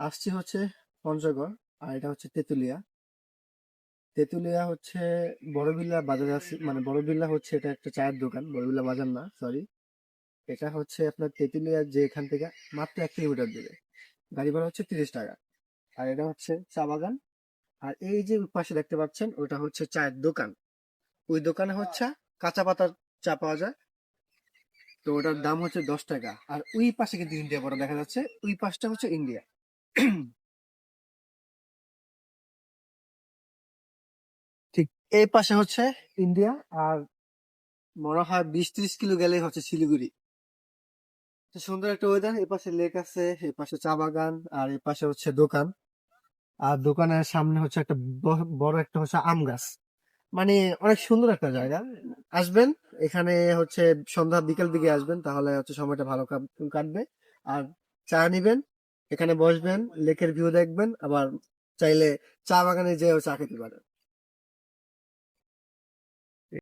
আসছি হচ্ছে পঞ্চগড় আর এটা হচ্ছে তেঁতুলিয়া। তেঁতুলিয়া হচ্ছে বড়বিল্লা বাজার আছে মানে বড়বিল্লা হচ্ছে এটা একটা চায়ের দোকান বড়বিল্লা বাজার না সরি এটা হচ্ছে আপনার তেঁতুলিয়া যে এখান থেকে মাত্র এক কিলোমিটার দূরে। গাড়ি ভাড়া হচ্ছে তিরিশ টাকা। আর এটা হচ্ছে চা বাগান। আর এই যে পাশে দেখতে পাচ্ছেন, ওটা হচ্ছে চায়ের দোকান। ওই দোকানে হচ্ছে কাঁচা পাতার চা পাওয়া যায়। তো ওটার দাম হচ্ছে দশ টাকা। আর ওই পাশে কিন্তু ইন্ডিয়া বড় দেখা যাচ্ছে, ওই পাশটা হচ্ছে ইন্ডিয়া। ঠিক, এই পাশে হচ্ছে ইন্ডিয়া আর মনে হয় বিশ ত্রিশ কিলো গেলেই হচ্ছে শিলিগুড়ি। সুন্দর একটা ওয়েদার এই পাশে লেক আছে এই পাশে চা বাগান আর এই পাশে হচ্ছে দোকান। আর দোকানের সামনে হচ্ছে একটা বড় একটা হচ্ছে আম গাছ। মানে অনেক সুন্দর একটা জায়গা। আসবেন, এখানে হচ্ছে সন্ধ্যা, বিকেল দিকে আসবেন, তাহলে হচ্ছে সময়টা ভালো কাটবে। আর চা নিবেন এখানে বসবেন লেকের ভিউ দেখবেন আবার চাইলে চা বাগানে যেয়েও চা খেতে পারেন।